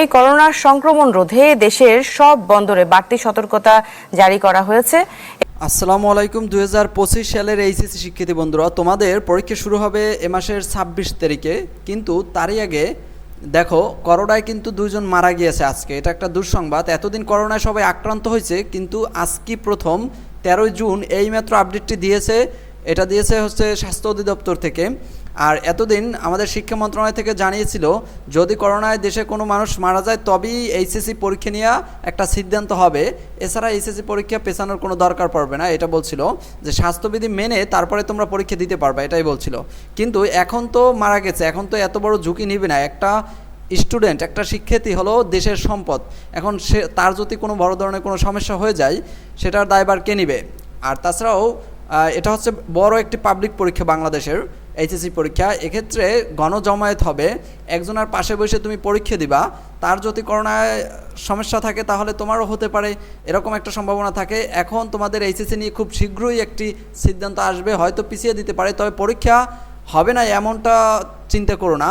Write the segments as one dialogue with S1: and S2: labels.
S1: এই করোনার সংক্রমণ রোধে দেশের সব বন্দরে বাড়তি সতর্কতা জারি করা হয়েছে।
S2: আসসালামু আলাইকুম। দুই হাজার পঁচিশ সালের এইচএসসি শিক্ষার্থী বন্ধুরা, তোমাদের পরীক্ষা শুরু হবে এ মাসের ছাব্বিশ তারিখে। কিন্তু তারই আগে দেখো, করোনায় কিন্তু দুজন মারা গিয়েছে আজকে। এটা একটা দুঃসংবাদ। এতদিন করোনায় সবাই আক্রান্ত হয়েছে, কিন্তু আজকে প্রথম তেরোই জুন এইমাত্র আপডেটটি দিয়েছে। এটা দিয়েছে হচ্ছে স্বাস্থ্য অধিদপ্তর থেকে। আর এতদিন আমাদের শিক্ষা মন্ত্রণালয় থেকে জানিয়েছিল, যদি করোনায় দেশে কোনো মানুষ মারা যায়, তবেই এইচএসসি পরীক্ষা নিয়ে একটা সিদ্ধান্ত হবে। এছাড়া এইচএসসি পরীক্ষা পেছানোর কোনো দরকার পড়বে না, এটা বলছিল। যে স্বাস্থ্যবিধি মেনে তারপরে তোমরা পরীক্ষা দিতে পারবে, এটাই বলছিল। কিন্তু এখন তো মারা গেছে, এখন তো এত বড় ঝুঁকি নিবে না। একটা স্টুডেন্ট, একটা শিক্ষার্থী হলো দেশের সম্পদ। এখন সে, তার যদি কোনো বড় ধরনের কোনো সমস্যা হয়ে যায়, সেটার দায়ভার কে নিবে? আর তাছাড়াও এটা হচ্ছে বড় একটি পাবলিক পরীক্ষা বাংলাদেশের। এইচএসসি পরীক্ষা, এক্ষেত্রে গণজমায়েত হবে। একজনের পাশে বসে তুমি পরীক্ষা দিবা। তার যদি করোনায় সমস্যা থাকে, তাহলে তোমারও হতে পারে। এরকম একটা সম্ভাবনা থাকে। এখন তোমাদের এইচএসসি নিয়ে খুব শীঘ্রই একটি সিদ্ধান্ত আসবে। হয়তো পিছিয়ে দিতে পারে, তবে পরীক্ষা হবে না এমনটা চিন্তা করো না।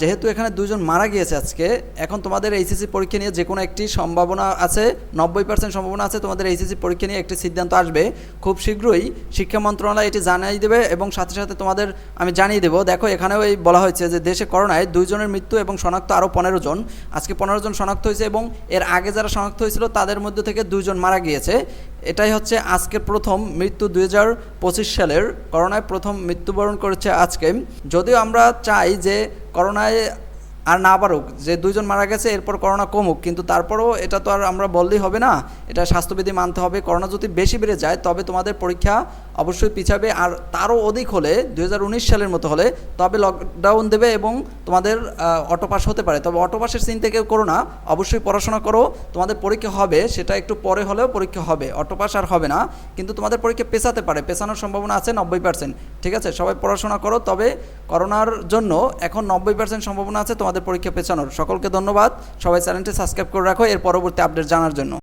S2: যেহেতু এখানে দুজন মারা গিয়েছে আজকে, এখন তোমাদের এইচএসসি পরীক্ষা নিয়ে যে কোনো একটি সম্ভাবনা আছে, নব্বই পার্সেন্ট সম্ভাবনা আছে, তোমাদের এইচএসসি পরীক্ষা নিয়ে একটি সিদ্ধান্ত আসবে। খুব শীঘ্রই শিক্ষা মন্ত্রণালয় এটি জানিয়ে দেবে এবং সাথে সাথে তোমাদের আমি জানিয়ে দেবো। দেখো, এখানেও এই বলা হয়েছে যে দেশে করোনায় দুইজনের মৃত্যু এবং শনাক্ত আরও পনেরো জন। আজকে পনেরো জন শনাক্ত হয়েছে এবং এর আগে যারা শনাক্ত হয়েছিল তাদের মধ্যে থেকে দুইজন মারা গিয়েছে। এটাই হচ্ছে আজকের প্রথম মৃত্যু দু হাজার পঁচিশ সালের। করোনায় প্রথম মৃত্যুবরণ করেছে আজকে। যদিও আমরা চাই যে করোনায় আর না বাড়ুক। যে দুইজন মারা গেছে, এরপর করোনা কমুক। কিন্তু তারপরেও এটা তো আর আমরা বললেই হবে না। এটা স্বাস্থ্যবিধি মানতে হবে। করোনা যদি বেশি বেড়ে যায়, তবে তোমাদের পরীক্ষা অবশ্যই পিছাবে। আর তারও অধিক হলে, দুই হাজার উনিশ সালের মতো হলে, তবে লকডাউন দেবে এবং তোমাদের অটোপাস হতে পারে। তবে অটোপাসের সিন থেকে করো না। অবশ্যই পড়াশোনা করো। তোমাদের পরীক্ষা হবে, সেটা একটু পরে হলেও পরীক্ষা হবে। অটোপাস আর হবে না। কিন্তু তোমাদের পরীক্ষা পেছাতে পারে। পেছানোর সম্ভাবনা আছে নব্বই পার্সেন্ট ঠিক আছে? সবাই পড়াশোনা করো। তবে করোনার জন্য এখন নব্বই পার্সেন্ট সম্ভাবনা আছে তোমাদের পরীক্ষা পেছানোর। সকলকে ধন্যবাদ। সবাই চ্যানেলটি সাবস্ক্রাইব করে রাখো, এর পরবর্তী আপডেট জানার জন্য।